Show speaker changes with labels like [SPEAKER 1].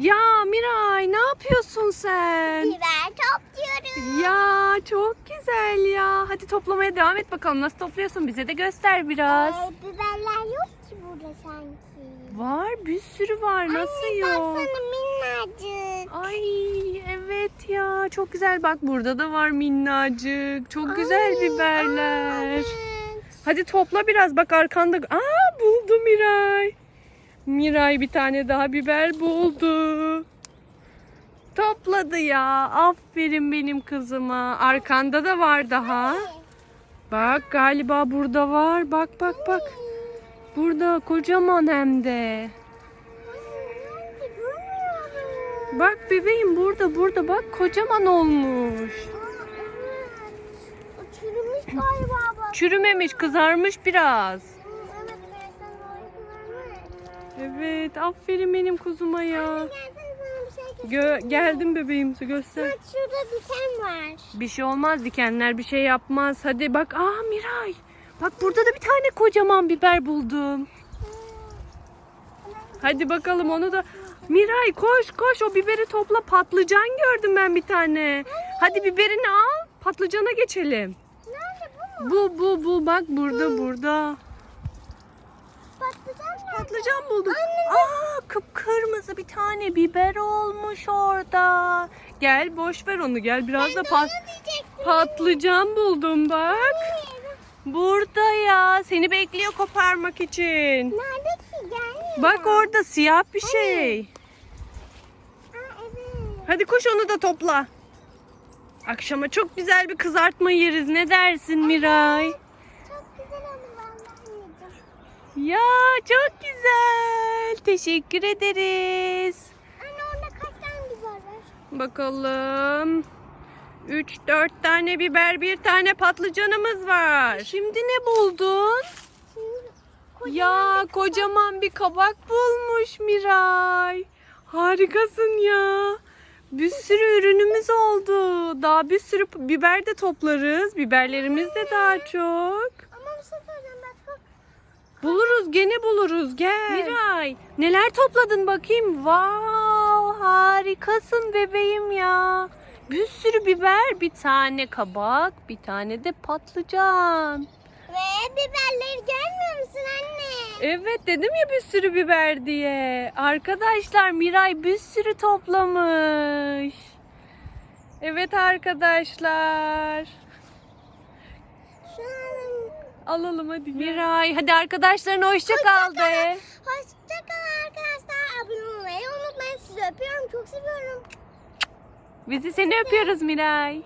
[SPEAKER 1] Ya Miray ne yapıyorsun sen?
[SPEAKER 2] Biber topluyoruz.
[SPEAKER 1] Ya çok güzel ya. Hadi toplamaya devam et bakalım. Nasıl topluyorsun? Bize de göster biraz.
[SPEAKER 2] Ee, biberler yok ki burada sanki.
[SPEAKER 1] Var bir sürü var. Nasıl
[SPEAKER 2] Anne,
[SPEAKER 1] yok?
[SPEAKER 2] baksana minnacık.
[SPEAKER 1] Ay evet ya. Çok güzel. Bak burada da var minnacık. Çok güzel
[SPEAKER 2] Ay,
[SPEAKER 1] biberler.
[SPEAKER 2] evet.
[SPEAKER 1] Hadi topla biraz. Bak arkanda. Aa buldu Miray. Miray bir tane daha biber buldu. Topladı ya. Aferin benim kızıma. Arkanda da var daha. Bak galiba burada var. Bak bak bak. Burada kocaman hem de. Bak bebeğim burada burada bak kocaman olmuş.
[SPEAKER 2] Çürümüş galiba.
[SPEAKER 1] Çürümemiş kızarmış biraz.
[SPEAKER 2] Hı, Evet resmen doğru kızarmış.
[SPEAKER 1] Evet aferin benim kuzuma ya.
[SPEAKER 2] Şey.
[SPEAKER 1] Gö geldim bebeğim göster.
[SPEAKER 2] Bak şurada diken var.
[SPEAKER 1] Bir şey olmaz dikenler bir şey yapmaz. Hadi bak aa Miray. Bak burada da bir tane kocaman biber buldum. Hadi bakalım onu da. Miray koş koş o biberi topla patlıcan gördüm ben bir tane. Hadi biberini al patlıcana geçelim.
[SPEAKER 2] Nerede bu mu?
[SPEAKER 1] Bu bu bu bak burada burada.
[SPEAKER 2] Patlıcan?
[SPEAKER 1] Patlıcan buldum. Aa kıpkırmızı bir tane biber olmuş orada. Gel boş ver onu gel biraz da pat patlıcan buldum bak. Burada ya seni bekliyor koparmak için.
[SPEAKER 2] Nerede ki?
[SPEAKER 1] Bak orada siyah bir şey. Hadi koş onu da topla. Akşama çok güzel bir kızartma yeriz. Ne dersin Miray?
[SPEAKER 2] Çok güzel oldu vallahi anneciğim.
[SPEAKER 1] Ya çok güzel. Teşekkür ederiz.
[SPEAKER 2] Anne orada kaç tane biber var?
[SPEAKER 1] Bakalım. 3 4 tane biber, bir tane patlıcanımız var. Şimdi ne buldun?
[SPEAKER 2] Şimdi
[SPEAKER 1] Ya kocaman bir kabak bulmuş Miray. Harikasın ya. Bir sürü ürünümüz oldu. Daha bir sürü biber de toplarız. Biberlerimiz de daha çok.
[SPEAKER 2] ama bir şey söyleyeceğim ben
[SPEAKER 1] Buluruz gene buluruz gel. Miray neler topladın bakayım. Wow harikasın bebeğim ya. Bir sürü biber, bir tane kabak, bir tane de patlıcan.
[SPEAKER 2] Ve biberleri görmüyor musun anne?
[SPEAKER 1] Evet dedim ya bir sürü biber diye. Arkadaşlar Miray bir sürü toplamış. Evet arkadaşlar.
[SPEAKER 2] Şu an
[SPEAKER 1] Alalım hadi. Miray hadi arkadaşlarına hoşça kal de.
[SPEAKER 2] Hoşçakalın arkadaşlar. Abone olmayı unutmayın. Sizi öpüyorum. Çok seviyorum.
[SPEAKER 1] Bizi seni öpüyoruz Miray.